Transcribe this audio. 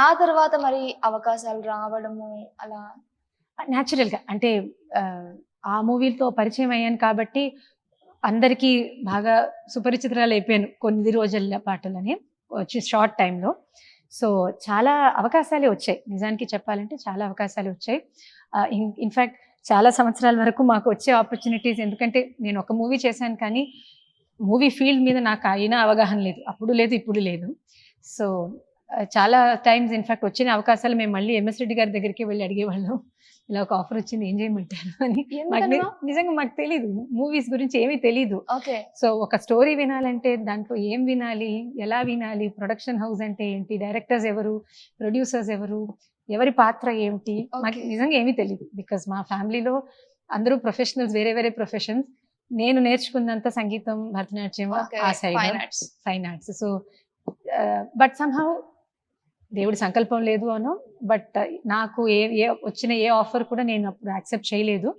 ఆ తర్వాత మరి అవకాశాలు రావడము అలా? న్యాచురల్గా అంటే ఆ, మూవీలతో పరిచయం అయ్యాను కాబట్టి అందరికీ బాగా సుపరిచితురాలు అయిపోయాను కొన్ని రోజుల పాటలని వచ్చి షార్ట్ టైంలో సో చాలా అవకాశాలే వచ్చాయి. నిజానికి చెప్పాలంటే చాలా అవకాశాలు వచ్చాయి. ఇన్ఫ్యాక్ట్ చాలా సంవత్సరాల వరకు మాకు వచ్చే ఆపర్చునిటీస్ ఎందుకంటే నేను ఒక మూవీ చేశాను కానీ మూవీ ఫీల్డ్ మీద నాకు అయినా అవగాహన లేదు. అప్పుడు లేదు ఇప్పుడు లేదు. సో చాలా టైమ్స్ ఇన్ఫాక్ట్ వచ్చిన అవకాశాలు మేము మళ్ళీ ఎంఎస్ రెడ్డి గారి దగ్గరికి వెళ్ళి అడిగేవాళ్ళం. ఇలా ఒక ఆఫర్ వచ్చింది ఏం చేయమంటారు అని. నిజంగా మాకు తెలియదు మూవీస్ గురించి ఏమీ తెలియదు ఓకే. సో ఒక స్టోరీ వినాలంటే దాంట్లో ఏం వినాలి ఎలా వినాలి ప్రొడక్షన్ హౌస్ అంటే ఏంటి డైరెక్టర్స్ ఎవరు ప్రొడ్యూసర్స్ ఎవరు ఎవరి పాత్ర ఏమిటి? మాకు. నిజంగా ఏమీ తెలియదు బికాస్ మా ఫ్యామిలీలో అందరూ ప్రొఫెషనల్స్ వేరే వేరే ప్రొఫెషన్స్ నేను నేర్చుకున్నంత సంగీతం భరతనాట్యం ఆ side fine arts so but somehow దేవుడి సంకల్పం లేదు అను బట్ నాకు ఏ ఏ వచ్చిన ఏ ఆఫర్ కూడా నేను అప్పుడు యాక్సెప్ట్ చేయలేదు.